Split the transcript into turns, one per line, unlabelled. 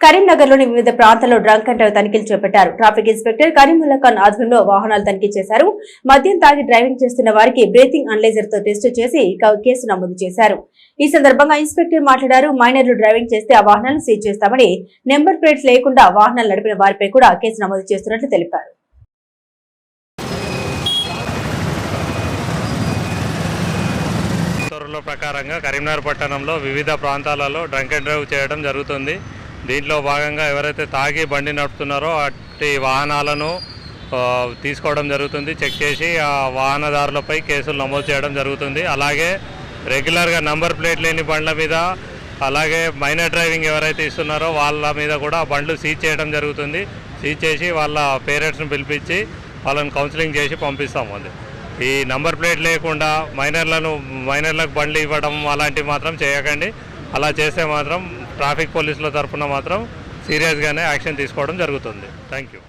కరీంనగర్లోని వివిధ ప్రాంతాల్లో డ్రంక్ అండ్ డ్రైవ్ తనిఖీలు చేపట్టారు. ట్రాఫిక్ ఇన్స్పెక్టర్ కరీముల్లా ఖాన్ ఆధ్వర్యంలో వాహనాలు తనిఖీ చేశారు. మద్యం తాగి డ్రైవింగ్ చేస్తున్న వారికి బ్రీతింగ్ అనలైజర్తో టెస్ట్ చేసి కేసు నమోదు చేశారు. ఈ సందర్భంగా ఇన్స్పెక్టర్ మాట్లాడారు. మైనర్లు డ్రైవింగ్ చేస్తే ఆ వాహనాలను సీజ్ చేస్తామని నెంబర్ ప్లేట్స్ లేకుండా వాహనాలు నడిపిన వారిపై కూడా కేసు నమోదు చేస్తున్నట్లు తెలిపారు.
ప్రకారంగా కరీంనగర్ పట్టణంలో వివిధ ప్రాంతాలలో డ్రంక్ అండ్ డ్రైవ్ చేయడం జరుగుతుంది. దీంట్లో భాగంగా ఎవరైతే తాగి బండి నడుపుతున్నారో అట్టి వాహనాలను తీసుకోవడం జరుగుతుంది. చెక్ చేసి ఆ వాహనదారులపై కేసులు నమోదు చేయడం జరుగుతుంది. అలాగే రెగ్యులర్గా నంబర్ ప్లేట్ లేని బండ్ల మీద అలాగే మైనర్ డ్రైవింగ్ ఎవరైతే ఇస్తున్నారో వాళ్ళ మీద కూడా బండ్లు సీజ్ చేయడం జరుగుతుంది. సీజ్ చేసి వాళ్ళ పేరెంట్స్ని పిలిపించి వాళ్ళని కౌన్సిలింగ్ చేసి పంపిస్తాము అండి ఈ నంబర్ ప్లేట్ లేకుండా మైనర్లను మైనర్లకు బండ్లు ఇవ్వడం అలాంటివి మాత్రం చేయకండి. అలా చేస్తే మాత్రం ట్రాఫిక్ పోలీసుల తరఫున మాత్రం సీరియస్గానే యాక్షన్ తీసుకోవడం జరుగుతుంది. Thank you